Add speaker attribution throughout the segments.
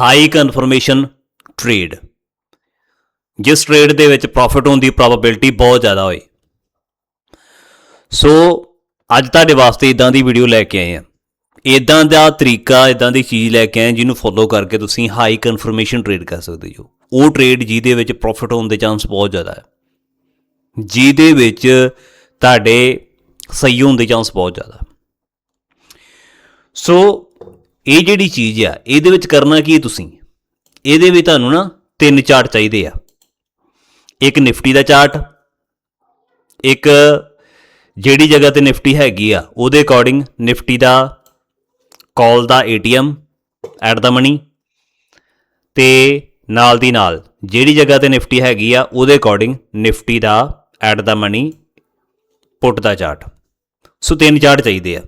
Speaker 1: High confirmation trade ਜਿਸ trade ਦੇ ਵਿੱਚ ਪ੍ਰੋਫਿਟ ਹੋਣ ਦੀ ਪ੍ਰੋਬੇਬਿਲਿਟੀ ਬਹੁਤ ਜ਼ਿਆਦਾ ਹੋਏ ਸੋ ਅੱਜ ਤੁਹਾਡੇ ਵਾਸਤੇ ਇਦਾਂ ਦੀ ਵੀਡੀਓ ਲੈ ਕੇ ਆਏ ਆ ਇਦਾਂ ਦਾ ਤਰੀਕਾ ਇਦਾਂ ਦੀ ਚੀਜ਼ ਲੈ ਕੇ ਆਏ ਜਿਹਨੂੰ ਫੋਲੋ ਕਰਕੇ ਤੁਸੀਂ ਹਾਈ ਕਨਫਰਮੇਸ਼ਨ ਟ੍ਰੇਡ ਕਰ ਸਕਦੇ ਹੋ। ਉਹ ਟ੍ਰੇਡ ਜਿਹਦੇ ਵਿੱਚ ਪ੍ਰੋਫਿਟ ਹੋਣ ਦੇ ਚਾਂਸ ਬਹੁਤ ਜ਼ਿਆਦਾ ਹੈ। ਜਿਹਦੇ ਵਿੱਚ ਤੁਹਾਡੇ ਸਹੀ ਹੋਣ ਦੇ ਚਾਂਸ ਬਹੁਤ ਜ਼ਿਆਦਾ ਸੋ ਇਹ ਜਿਹੜੀ ਚੀਜ਼ ਆ, ਇਹਦੇ ਵਿੱਚ ਕਰਨਾ ਕੀ ਤੁਸੀਂ? ਇਹਦੇ ਵਿੱਚ ਤੁਹਾਨੂੰ ਨਾ ਤਿੰਨ ਚਾਰਟ ਚਾਹੀਦੇ ਆ। ਇੱਕ ਨਿਫਟੀ ਦਾ ਚਾਰਟ, ਇੱਕ ਜਿਹੜੀ ਜਗ੍ਹਾ ਤੇ ਨਿਫਟੀ ਹੈਗੀ ਆ, ਉਹਦੇ ਅਕੋਰਡਿੰਗ ਨਿਫਟੀ ਦਾ ਕਾਲ ਦਾ ਏਟੀਐਮ ਐਟ ਦਾ ਮਨੀ ਤੇ ਨਾਲ ਦੀ ਨਾਲ ਜਿਹੜੀ ਜਗ੍ਹਾ ਤੇ ਨਿਫਟੀ ਹੈਗੀ ਆ, ਉਹਦੇ ਅਕੋਰਡਿੰਗ ਨਿਫਟੀ ਦਾ ਐਟ ਦਾ ਮਨੀ ਪੁੱਟ ਦਾ ਚਾਰਟ। ਸੋ ਤਿੰਨ ਚਾਰਟ ਚਾਹੀਦੇ ਆ।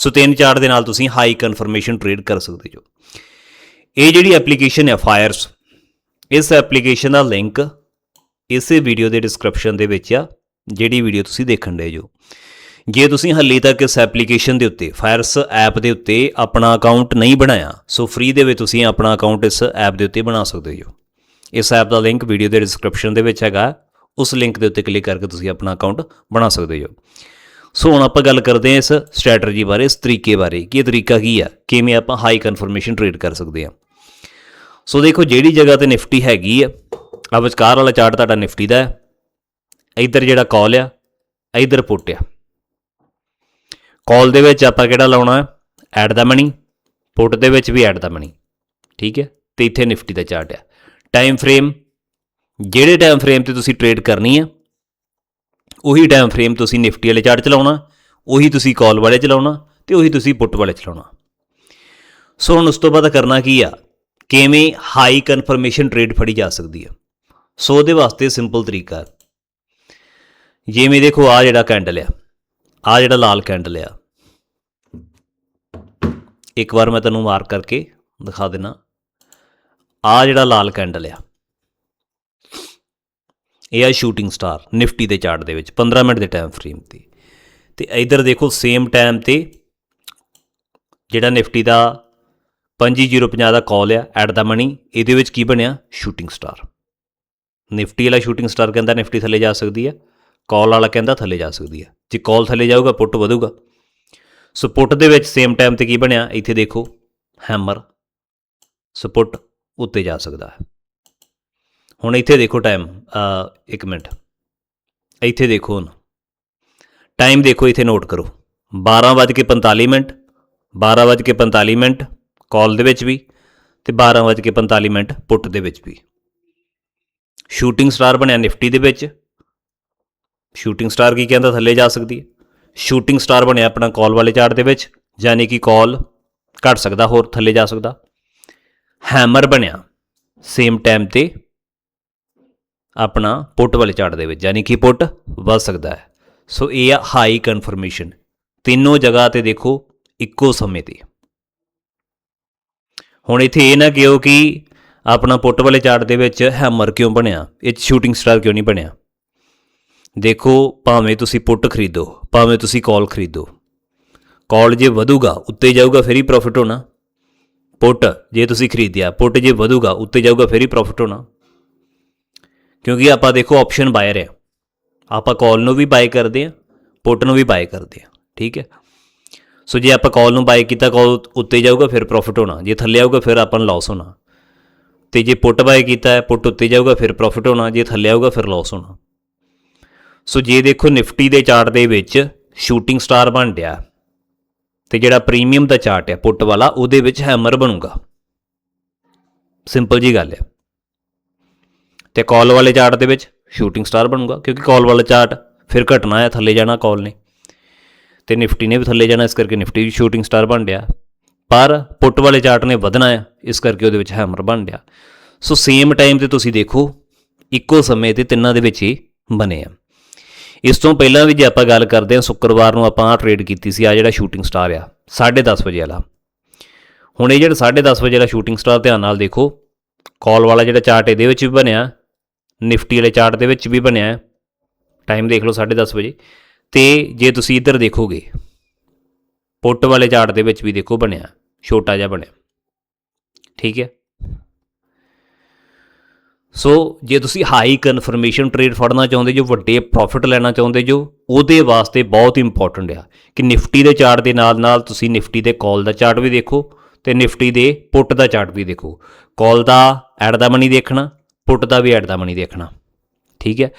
Speaker 1: ਸੋ ਤਿੰਨ ਚਾਰ ਦੇ ਨਾਲ ਤੁਸੀਂ ਹਾਈ ਕਨਫਰਮੇਸ਼ਨ ਟ੍ਰੇਡ ਕਰ ਸਕਦੇ ਹੋ ਇਹ ਜਿਹੜੀ ਐਪਲੀਕੇਸ਼ਨ ਹੈ ਫਾਇਰਸ ਇਸ ਐਪਲੀਕੇਸ਼ਨ ਦਾ ਲਿੰਕ ਇਸੇ ਵੀਡੀਓ ਦੇ ਡਿਸਕ੍ਰਿਪਸ਼ਨ ਦੇ ਵਿੱਚ ਆ, ਜਿਹੜੀ ਵੀਡੀਓ ਤੁਸੀਂ ਦੇਖਣ ਦੇ ਜੋ। ਜੇ ਤੁਸੀਂ ਹਾਲੇ ਤੱਕ ਇਸ ਐਪਲੀਕੇਸ਼ਨ ਦੇ ਉੱਤੇ ਫਾਇਰਸ ਐਪ ਦੇ ਉੱਤੇ ਆਪਣਾ ਅਕਾਊਂਟ ਨਹੀਂ ਬਣਾਇਆ, ਸੋ ਫ੍ਰੀ ਦੇ ਵਿੱਚ ਤੁਸੀਂ ਆਪਣਾ ਅਕਾਊਂਟ ਇਸ ਐਪ ਦੇ ਉੱਤੇ ਬਣਾ ਸਕਦੇ ਹੋ ਇਸ ਐਪ ਦਾ ਲਿੰਕ ਵੀਡੀਓ ਦੇ ਡਿਸਕ੍ਰਿਪਸ਼ਨ ਦੇ ਵਿੱਚ ਹੈਗਾ, ਉਸ ਲਿੰਕ ਦੇ ਉੱਤੇ ਕਲਿੱਕ ਕਰਕੇ ਤੁਸੀਂ ਆਪਣਾ ਅਕਾਊਂਟ ਬਣਾ ਸਕਦੇ ਹੋ ਸੋ ਹੁਣ ਆਪਾਂ ਗੱਲ ਕਰਦੇ ਹਾਂ ਇਸ ਸਟ੍ਰੈਟਜੀ ਬਾਰੇ, ਇਸ ਤਰੀਕੇ ਬਾਰੇ, ਕਿ ਇਹ ਤਰੀਕਾ ਕੀ ਆ, ਕਿਵੇਂ ਆਪਾਂ ਹਾਈ ਕਨਫਰਮੇਸ਼ਨ ਟ੍ਰੇਡ ਕਰ ਸਕਦੇ ਹਾਂ। ਸੋ ਦੇਖੋ, ਜਿਹੜੀ ਜਗ੍ਹਾ ਤੇ ਨਿਫਟੀ ਹੈਗੀ ਆ ਆ ਵਿਚਕਾਰ ਵਾਲਾ ਚਾਰਟ ਤੁਹਾਡਾ ਨਿਫਟੀ ਦਾ ਹੈ। ਇੱਧਰ ਜਿਹੜਾ ਕਾਲ ਆ, ਇੱਧਰ ਪੁੱਟ ਆ। ਕਾਲ ਦੇ ਵਿੱਚ ਆਪਾਂ ਕਿਹੜਾ ਲਾਉਣਾ? ਹੈ ਐਡ ਦਾ ਮਨੀ ਪੁੱਟ ਦੇ ਵਿੱਚ ਵੀ ਐਡ ਦਾ ਮਨੀ ਠੀਕ ਹੈ? ਤੇ ਇੱਥੇ ਨਿਫਟੀ ਦਾ ਚਾਰਟ ਆ। ਟਾਈਮ ਫਰੇਮ ਜਿਹੜੇ ਟਾਈਮ ਫਰੇਮ ਤੇ ਤੁਸੀਂ ਟ੍ਰੇਡ ਕਰਨੀ ਆ ਉਹੀ ਟਾਈਮ ਫਰੇਮ ਤੁਸੀਂ ਨਿਫਟੀ ਵਾਲੇ ਚਾਰਟ ਚਲਾਉਣਾ, ਉਹੀ ਤੁਸੀਂ ਕਾਲ ਵਾਲੇ ਚਲਾਉਣਾ ਤੇ ਉਹੀ ਤੁਸੀਂ ਪੁੱਟ ਵਾਲੇ ਚਲਾਉਣਾ। ਸੋ ਹੁਣ ਉਸ ਤੋਂ ਬਾਅਦ ਕਰਨਾ ਕੀ ਆ? ਕਿਵੇਂ ਹਾਈ ਕਨਫਰਮੇਸ਼ਨ ਟ੍ਰੇਡ ਫੜੀ ਜਾ ਸਕਦੀ ਆ? ਸੋ ਉਹਦੇ ਵਾਸਤੇ ਸਿੰਪਲ ਤਰੀਕਾ ਜਿਵੇਂ ਦੇਖੋ ਆ ਜਿਹੜਾ ਕੈਂਡਲ ਆ ਆ ਜਿਹੜਾ ਲਾਲ ਕੈਂਡਲ ਆ। ਇੱਕ ਵਾਰ ਮੈਂ ਤੈਨੂੰ ਮਾਰਕ ਕਰਕੇ ਦਿਖਾ ਦੇਣਾ ਆ ਜਿਹੜਾ ਲਾਲ ਕੈਂਡਲ ਆ ਇਹ ਆ ਸ਼ੂਟਿੰਗ ਸਟਾਰ ਨਿਫਟੀ ਦੇ ਚਾਰਟ ਦੇ ਵਿੱਚ 15 ਮਿੰਟ ਦੇ ਟਾਈਮ ਫਰੇਮ ਤੇ। ਤੇ ਇਧਰ ਦੇਖੋ ਸੇਮ ਟਾਈਮ ਤੇ ਜਿਹੜਾ ਨਿਫਟੀ ਦਾ 5050 ਦਾ ਕਾਲ ਆ ਐਟ ਦਾ ਮਨੀ ਇਹਦੇ ਵਿੱਚ ਕੀ ਬਣਿਆ? ਸ਼ੂਟਿੰਗ ਸਟਾਰ ਨਿਫਟੀ ਵਾਲਾ ਸ਼ੂਟਿੰਗ ਸਟਾਰ ਕਹਿੰਦਾ ਨਿਫਟੀ ਥੱਲੇ ਜਾ ਸਕਦੀ ਹੈ ਕਾਲ ਵਾਲਾ ਕਹਿੰਦਾ ਥੱਲੇ ਜਾ ਸਕਦੀ ਹੈ ਜੇ ਕਾਲ ਥੱਲੇ ਜਾਊਗਾ, ਪੁੱਟ ਵਧੂਗਾ। ਸੋ ਪੁੱਟ ਦੇ ਵਿੱਚ ਸੇਮ ਟਾਈਮ ਤੇ ਕੀ ਬਣਿਆ? ਇੱਥੇ ਦੇਖੋ ਹੈਮਰ ਸੋ ਪੁੱਟ ਉੱਤੇ ਜਾ ਸਕਦਾ ਹੈ। ਹੁਣ ਇੱਥੇ ਦੇਖੋ ਟਾਈਮ ਇੱਕ ਮਿੰਟ। ਇੱਥੇ ਦੇਖੋ ਹੁਣ। ਟਾਈਮ ਦੇਖੋ, ਇੱਥੇ ਨੋਟ ਕਰੋ। 12:45 ਮਿੰਟ 12:45 ਮਿੰਟ ਕਾਲ ਦੇ ਵਿੱਚ ਵੀ, ਤੇ 12:45 ਮਿੰਟ, ਪੁੱਟ ਦੇ ਵਿੱਚ ਵੀ। ਸ਼ੂਟਿੰਗ ਸਟਾਰ ਬਣਿਆ ਨਿਫਟੀ ਦੇ ਵਿੱਚ। ਸ਼ੂਟਿੰਗ ਸਟਾਰ ਕੀ ਕਹਿੰਦਾ, ਥੱਲੇ ਜਾ ਸਕਦੀ ਹੈ। ਸ਼ੂਟਿੰਗ ਸਟਾਰ ਬਣਿਆ ਆਪਣਾ ਕਾਲ ਵਾਲੇ ਚਾਰਟ ਦੇ ਵਿੱਚ, ਯਾਨੀ ਕਿ ਕਾਲ ਘਟ ਸਕਦਾ, ਹੋਰ ਥੱਲੇ ਜਾ ਸਕਦਾ। ਹੈਮਰ ਬਣਿਆ ਸੇਮ ਟਾਈਮ ਤੇ ਆਪਣਾ ਪੁੱਟ ਵਾਲੇ ਚਾਰਟ ਦੇ ਵਿੱਚ, ਯਾਨੀ ਕਿ ਪੁੱਟ ਵੱਧ ਸਕਦਾ ਹੈ। ਸੋ ਇਹ ਆ ਹਾਈ ਕਨਫਰਮੇਸ਼ਨ ਤਿੰਨੋਂ ਜਗ੍ਹਾ ਤੇ ਦੇਖੋ, ਇੱਕੋ ਸਮੇਂ ਤੇ। ਹੁਣ ਇੱਥੇ ਇਹ ਨਾ ਕਿਹੋ ਕਿ ਆਪਣਾ ਪੁੱਟ ਵਾਲੇ ਚਾਰਟ ਦੇ ਵਿੱਚ ਹੈਮਰ ਕਿਉਂ ਬਣਿਆ? ਇਹ 'ਚ ਸ਼ੂਟਿੰਗ ਸਟਾਰ ਕਿਉਂ ਨਹੀਂ ਬਣਿਆ? ਦੇਖੋ, ਭਾਵੇਂ ਤੁਸੀਂ ਪੁੱਟ ਖਰੀਦੋ, ਭਾਵੇਂ ਤੁਸੀਂ ਕਾਲ ਖਰੀਦੋ। ਕਾਲ ਜੇ ਵਧੂਗਾ, ਉੱਤੇ ਜਾਊਗਾ ਫਿਰ ਹੀ ਪ੍ਰੋਫਿਟ ਹੋਣਾ। ਪੁੱਟ ਜੇ ਤੁਸੀਂ ਖਰੀਦਿਆ, ਪੁੱਟ ਜੇ ਵਧੂਗਾ, ਉੱਤੇ ਜਾਊਗਾ ਫਿਰ ਹੀ ਪ੍ਰੋਫਿਟ ਹੋਣਾ। ਕਿਉਂਕਿ ਆਪਾਂ ਦੇਖੋ ਆਪਸ਼ਨ ਬਾਇਰ ਹੈ। ਆਪਾਂ ਕਾਲ ਨੂੰ ਵੀ ਬਾਈ ਕਰਦੇ ਆ ਪੁੱਟ ਨੂੰ ਵੀ ਬਾਈ ਕਰਦੇ ਆ ਠੀਕ ਹੈ? ਸੋ ਜੇ ਆਪਾਂ ਕਾਲ ਨੂੰ ਬਾਈ ਕੀਤਾ ਕਾਲ ਉੱਤੇ ਜਾਊਗਾ, ਫਿਰ ਪ੍ਰੋਫਿਟ ਹੋਣਾ। ਜੇ ਥੱਲੇ ਆਊਗਾ, ਫਿਰ ਆਪਾਂ ਨੂੰ ਲਾਸ ਹੋਣਾ। ਤੇ ਜੇ ਪੁੱਟ ਬਾਈ ਕੀਤਾ ਹੈ ਪੁੱਟ ਉੱਤੇ ਜਾਊਗਾ, ਫਿਰ ਪ੍ਰੋਫਿਟ ਹੋਣਾ। ਜੇ ਥੱਲੇ ਆਊਗਾ, ਫਿਰ ਲਾਸ ਹੋਣਾ। ਸੋ ਜੇ ਦੇਖੋ ਨਿਫਟੀ ਦੇ ਚਾਰਟ ਦੇ ਵਿੱਚ ਸ਼ੂਟਿੰਗ ਸਟਾਰ ਬਣ ਰਿਹਾ, ਤੇ ਜਿਹੜਾ ਪ੍ਰੀਮੀਅਮ ਦਾ ਚਾਰਟ ਹੈ ਪੁੱਟ ਵਾਲਾ, ਉਹਦੇ ਵਿੱਚ ਹੈਮਰ ਬਣੂਗਾ। ਸਿੰਪਲ ਜੀ ਗੱਲ ਹੈ। ਤੇ ਕਾਲ ਵਾਲੇ ਚਾਰਟ ਦੇ ਵਿੱਚ ਸ਼ੂਟਿੰਗ ਸਟਾਰ ਬਣੂਗਾ, ਕਿਉਂਕਿ ਕਾਲ ਵਾਲਾ ਚਾਰਟ ਫਿਰ ਘਟਣਾ ਹੈ, ਥੱਲੇ ਜਾਣਾ ਕਾਲ ਨੇ। ਤੇ ਨਿਫਟੀ ਨੇ ਵੀ ਥੱਲੇ ਜਾਣਾ, ਇਸ ਕਰਕੇ ਨਿਫਟੀ ਵੀ ਸ਼ੂਟਿੰਗ ਸਟਾਰ ਬਣ ਰਿਹਾ। ਪਰ ਪੁੱਟ ਵਾਲੇ ਚਾਰਟ ਨੇ ਵਧਣਾ ਹੈ, ਇਸ ਕਰਕੇ ਉਹਦੇ ਵਿੱਚ ਹੈਮਰ ਬਣ ਰਿਹਾ। ਸੋ ਸੇਮ ਟਾਈਮ ਤੇ ਤੁਸੀਂ ਦੇਖੋ, ਇੱਕੋ ਸਮੇਂ ਤੇ ਤਿੰਨਾਂ ਦੇ ਵਿੱਚ ਹੀ ਬਣੇ ਆ। ਇਸ ਤੋਂ ਪਹਿਲਾਂ ਵੀ ਜੇ ਆਪਾਂ ਗੱਲ ਕਰਦੇ ਹਾਂ, ਸ਼ੁੱਕਰਵਾਰ ਨੂੰ ਆਪਾਂ ਟ੍ਰੇਡ ਕੀਤੀ ਸੀ ਆ ਜਿਹੜਾ ਸ਼ੂਟਿੰਗ ਸਟਾਰ ਆ 10:30 ਵਜੇ ਵਾਲਾ। ਹੁਣ ਇਹ ਜਿਹੜਾ 10:30 ਵਜੇ ਵਾਲਾ ਸ਼ੂਟਿੰਗ ਸਟਾਰ ਧਿਆਨ ਨਾਲ ਦੇਖੋ ਕਾਲ ਵਾਲਾ ਜਿਹੜਾ ਚਾਰਟ ਇਹਦੇ ਵਿੱਚ ਵੀ ਬਣਿਆ ਨਿਫਟੀ ਵਾਲੇ ਚਾਰਟ ਦੇ ਵਿੱਚ ਵੀ ਬਣਿਆ ਟਾਈਮ ਦੇਖ ਲਓ 10:30 ਵਜੇ। ਤੇ ਜੇ ਤੁਸੀਂ ਇੱਧਰ ਦੇਖੋਗੇ, ਪੁੱਟ ਵਾਲੇ ਚਾਰਟ ਦੇ ਵਿੱਚ ਵੀ ਦੇਖੋ ਬਣਿਆ, ਛੋਟਾ ਜਿਹਾ ਬਣਿਆ। ਠੀਕ ਹੈ? ਸੋ, ਜੇ ਤੁਸੀਂ ਹਾਈ ਕਨਫਰਮੇਸ਼ਨ ਟ੍ਰੇਡ ਫੜਨਾ ਚਾਹੁੰਦੇ ਜੋ, ਵੱਡੇ ਪ੍ਰੋਫਿਟ ਲੈਣਾ ਚਾਹੁੰਦੇ ਜੋ, ਉਹਦੇ ਵਾਸਤੇ ਬਹੁਤ ਇੰਪੋਰਟੈਂਟ ਆ ਕਿ ਨਿਫਟੀ ਦੇ ਚਾਰਟ ਦੇ ਨਾਲ ਨਾਲ ਤੁਸੀਂ ਨਿਫਟੀ ਦੇ ਕਾਲ ਦਾ ਚਾਰਟ ਵੀ ਦੇਖੋ ਤੇ ਨਿਫਟੀ ਦੇ ਪੁੱਟ ਦਾ ਚਾਰਟ ਵੀ ਦੇਖੋ। ਕਾਲ ਦਾ ਐਡ ਦਾ ਮਨੀ ਦੇਖਣਾ ਪੁੱਟ ਦਾ ਵੀ ਐਡ ਦਾ ਮਨੀ ਦੇਖਣਾ। ਠੀਕ ਹੈ?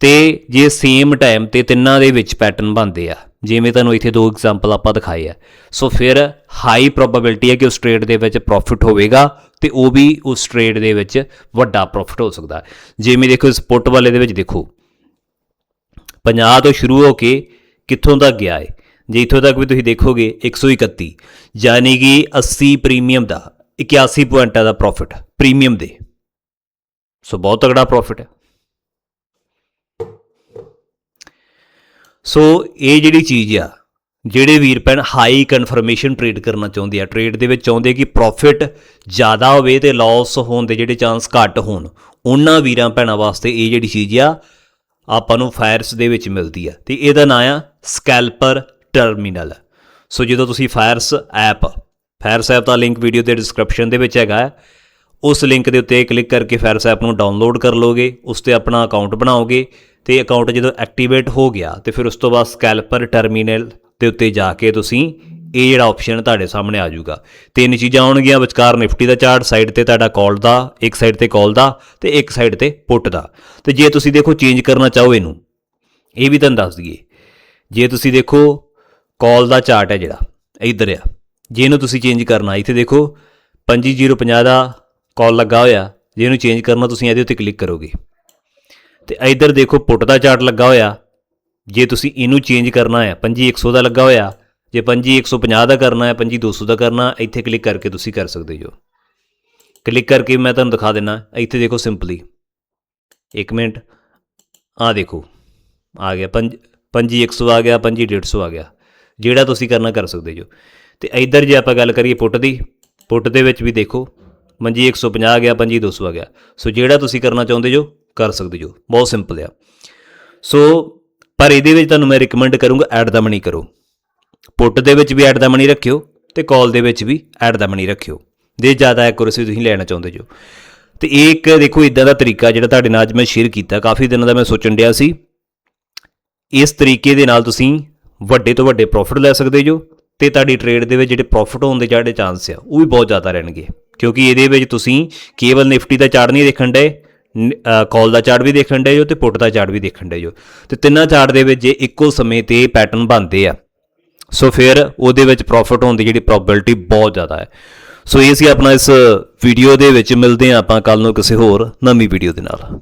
Speaker 1: ਤੇ ਜੇ ਸੇਮ ਟਾਈਮ ਤੇ ਤਿੰਨਾਂ ਦੇ ਵਿੱਚ ਪੈਟਰਨ ਬਣਦੇ ਆ, ਜਿਵੇਂ ਤੁਹਾਨੂੰ ਇੱਥੇ ਦੋ ਐਗਜ਼ਾਮਪਲ ਆਪਾਂ ਦਿਖਾਏ ਆ। ਸੋ ਫਿਰ ਹਾਈ ਪ੍ਰੋਬੇਬਿਲਟੀ ਹੈ ਕਿ ਉਸ ਟ੍ਰੇਡ ਦੇ ਵਿੱਚ ਪ੍ਰੋਫਿਟ ਹੋਵੇਗਾ ਤੇ ਉਹ ਵੀ ਉਸ ਟ੍ਰੇਡ ਦੇ ਵਿੱਚ ਵੱਡਾ ਪ੍ਰੋਫਿਟ ਹੋ ਸਕਦਾ। ਜਿਵੇਂ ਦੇਖੋ ਇਸ ਪੁੱਟ ਵਾਲੇ ਦੇ ਵਿੱਚ ਦੇਖੋ। 50 ਤੋਂ ਸ਼ੁਰੂ ਹੋ ਕੇ ਕਿੱਥੋਂ ਤੱਕ ਗਿਆ ਹੈ ਜੇ ਇੱਥੋਂ ਤੱਕ ਵੀ ਤੁਸੀਂ ਦੇਖੋਗੇ 131 ਯਾਨੀ ਕਿ 80 ਪ੍ਰੀਮੀਅਮ ਦਾ 81 ਪੁਆਇੰਟਾਂ ਦਾ ਪ੍ਰੋਫਿਟ ਪ੍ਰੀਮੀਅਮ ਦੇ। ਸੋ ਬਹੁਤ ਤਗੜਾ ਪ੍ਰੋਫਿਟ ਹੈ ਸੋ ਇਹ ਜਿਹੜੀ ਚੀਜ਼ ਆ ਜਿਹੜੇ ਵੀਰ ਭੈਣ ਹਾਈ ਕਨਫਰਮੇਸ਼ਨ ਟ੍ਰੇਡ ਕਰਨਾ ਚਾਹੁੰਦੇ ਆ ਟ੍ਰੇਡ ਦੇ ਵਿੱਚ ਚਾਹੁੰਦੇ ਕਿ ਪ੍ਰੋਫਿਟ ਜ਼ਿਆਦਾ ਹੋਵੇ ਤੇ ਲਾਸ ਹੋਣ ਦੇ ਜਿਹੜੇ ਚਾਂਸ ਘੱਟ ਹੋਣ ਉਹਨਾਂ ਵੀਰਾਂ ਭੈਣਾਂ ਵਾਸਤੇ ਇਹ ਜਿਹੜੀ ਚੀਜ਼ ਆ ਆਪਾਂ ਨੂੰ ਫਾਇਰਸ ਦੇ ਵਿੱਚ ਮਿਲਦੀ ਆ ਤੇ ਇਹਦਾ ਨਾਮ ਆ ਸਕੈਲਪਰ ਟਰਮੀਨਲ ਸੋ ਜਦੋਂ ਤੁਸੀਂ ਫਾਇਰਸ ਐਪ ਫਾਇਰਸ ਐਪ ਦਾ ਲਿੰਕ ਵੀਡੀਓ ਦੇ ਡਿਸਕ੍ਰਿਪਸ਼ਨ ਦੇ ਵਿੱਚ ਹੈਗਾ ਹੈ। ਉਸ ਲਿੰਕ ਦੇ ਉੱਤੇ ਕਲਿੱਕ ਕਰਕੇ ਫਾਇਰਸ ਐਪ ਨੂੰ ਡਾਊਨਲੋਡ ਕਰ ਲਓਗੇ, ਉਸ ਤੇ ਆਪਣਾ ਅਕਾਊਂਟ ਬਣਾਓਗੇ, ਤੇ ਅਕਾਊਂਟ ਜਦੋਂ ਐਕਟੀਵੇਟ ਹੋ ਗਿਆ, ਤੇ ਫਿਰ ਉਸ ਤੋਂ ਬਾਅਦ ਸਕੈਲਪਰ ਟਰਮੀਨਲ ਦੇ ਉੱਤੇ ਜਾ ਕੇ ਤੁਸੀਂ ਇਹ ਜਿਹੜਾ ਆਪਸ਼ਨ ਤੁਹਾਡੇ ਸਾਹਮਣੇ ਆ ਜਾਊਗਾ। ਤਿੰਨ ਚੀਜ਼ਾਂ ਆਉਣਗੀਆਂ, ਵਿਚਕਾਰ ਨਿਫਟੀ ਦਾ ਚਾਰਟ ਸਾਈਡ ਤੇ ਤੁਹਾਡਾ ਕਾਲ ਦਾ, ਇੱਕ ਸਾਈਡ ਤੇ ਕਾਲ ਦਾ, ਤੇ ਇੱਕ ਸਾਈਡ ਤੇ ਪੁੱਟ ਦਾ। ਤੇ ਜੇ ਤੁਸੀਂ ਦੇਖੋ ਚੇਂਜ ਕਰਨਾ ਚਾਹੋ ਇਹਨੂੰ, ਇਹ ਵੀ ਤੁਹਾਨੂੰ ਦੱਸ ਦਈਏ। ਜੇ ਤੁਸੀਂ ਦੇਖੋ ਕਾਲ ਦਾ ਚਾਰਟ ਹੈ ਜਿਹੜਾ, ਇੱਧਰ ਆ। ਜੇ ਇਹਨੂੰ ਤੁਸੀਂ ਚੇਂਜ ਕਰਨਾ, ਇੱਥੇ ਦੇਖੋ 5050 ਦਾ ਕਾਲ ਲੱਗਾ ਹੋਇਆ, ਜੇ ਇਹਨੂੰ ਚੇਂਜ ਕਰਨਾ ਤੁਸੀਂ ਇਹਦੇ ਉੱਤੇ ਕਲਿੱਕ ਕਰੋਗੇ। ਤੇ ਇੱਧਰ ਦੇਖੋ, ਪੁੱਟ ਦਾ ਚਾਰਟ ਲੱਗਾ ਹੋਇਆ। ਜੇ ਤੁਸੀਂ ਇਹਨੂੰ ਚੇਂਜ ਕਰਨਾ ਹੈ 5100 ਦਾ ਲੱਗਾ ਹੋਇਆ। ਜੇ 5150 ਦਾ ਕਰਨਾ ਹੈ 5200 ਦਾ ਕਰਨਾ ਇੱਥੇ ਕਲਿੱਕ ਕਰਕੇ ਤੁਸੀਂ ਕਰ ਸਕਦੇ ਹੋ। ਕਲਿੱਕ ਕਰਕੇ ਮੈਂ ਤੁਹਾਨੂੰ ਦਿਖਾ ਦਿੰਨਾ, ਇੱਥੇ ਦੇਖੋ ਸਿੰਪਲੀ 1 ਮਿੰਟ। ਆ ਦੇਖੋ, ਆ ਗਿਆ 5 5100 ਆ ਗਿਆ 5150 ਆ ਗਿਆ। ਜਿਹੜਾ ਤੁਸੀਂ ਕਰਨਾ, ਕਰ ਸਕਦੇ ਜੋ ਤੇ ਇੱਧਰ ਜੇ ਆਪਾਂ ਗੱਲ ਕਰੀਏ ਪੁੱਟ ਦੀ, ਪੁੱਟ ਦੇ ਵਿੱਚ ਵੀ ਦੇਖੋ 5150 ਆ ਗਿਆ 5200 ਆ ਗਿਆ। ਸੋ ਜਿਹੜਾ ਤੁਸੀਂ ਕਰਨਾ ਚਾਹੁੰਦੇ ਜੋ, ਕਰ ਸਕਦੇ ਜੋ। ਬਹੁਤ ਸਿੰਪਲ ਆ। ਸੋ, ਪਰ ਇਹਦੇ ਵਿੱਚ ਤੁਹਾਨੂੰ ਮੈਂ ਰეკਮੈਂਡ ਕਰੂੰਗਾ ਐਡ ਦਾ ਮਨੀ ਕਰੋ। ਪੁੱਟ ਦੇ ਵਿੱਚ ਵੀ ਐਡ ਦਾ ਮਨੀ ਰੱਖਿਓ ਤੇ ਕਾਲ ਦੇ ਵਿੱਚ ਵੀ ਐਡ ਦਾ ਮਨੀ ਰੱਖਿਓ। ਦੇ ਜ਼ਿਆਦਾ ਐਕੂਰੇਸੀ ਤੁਸੀਂ ਲੈਣਾ ਚਾਹੁੰਦੇ ਜੋ। ਤੇ ਇਹ ਇੱਕ ਦੇਖੋ ਇਦਾਂ ਦਾ ਤਰੀਕਾ ਜਿਹੜਾ ਤੁਹਾਡੇ ਨਾਲ ਅੱਜ ਮੈਂ ਸ਼ੇਅਰ ਕੀਤਾ। ਕਾਫੀ ਦਿਨਾਂ ਦਾ ਮੈਂ ਸੋਚਣ ਡਿਆ ਸੀ, ਇਸ ਤਰੀਕੇ ਦੇ ਨਾਲ ਤੁਸੀਂ ਵੱਡੇ ਤੋਂ ਵੱਡੇ ਪ੍ਰੋਫਿਟ ਲੈ ਸਕਦੇ ਜੋ ਤੇ ਤੁਹਾਡੀ ਟ੍ਰੇਡ ਦੇ ਵਿੱਚ ਜਿਹੜੇ ਪ੍ਰੋਫਿਟ ਹੋਣ ਦੇ ਜਿਹੜੇ ਚਾਂਸ ਆ, ਉਹ ਵੀ ਬਹੁਤ ਜ਼ਿਆਦਾ ਰਹਿਣਗੇ। ਕਿਉਂਕਿ ਇਹਦੇ ਵਿੱਚ ਤੁਸੀਂ ਕੇਵਲ ਨਿਫਟੀ ਦਾ ਚਾਰਟ ਨਹੀਂ ਦੇਖਣ ਦੇ ਕਾਲ ਦਾ ਚਾਰਟ ਵੀ ਦੇਖਣ ਦੇ ਜੋ ਤੇ ਪੁੱਟ ਦਾ ਚਾਰਟ ਵੀ ਦੇਖਣ ਦੇ ਜੋ ਤੇ ਤਿੰਨਾਂ ਚਾਰਟ ਦੇ ਵਿੱਚ ਜੇ ਇੱਕੋ ਸਮੇਂ ਤੇ ਪੈਟਰਨ ਬਣਦੇ ਆ, ਸੋ ਫਿਰ ਉਹਦੇ ਵਿੱਚ ਪ੍ਰੋਫਿਟ ਹੋਣ ਦੀ ਜਿਹੜੀ ਪ੍ਰੋਬੈਬਿਲਿਟੀ ਬਹੁਤ ਜ਼ਿਆਦਾ ਹੈ। ਸੋ ਇਹ ਸੀ ਆਪਣਾ ਇਸ ਵੀਡੀਓ ਦੇ ਵਿੱਚ, ਮਿਲਦੇ ਹਾਂ ਆਪਾਂ ਕੱਲ ਨੂੰ ਕਿਸੇ ਹੋਰ ਨਵੀਂ ਵੀਡੀਓ ਦੇ ਨਾਲ।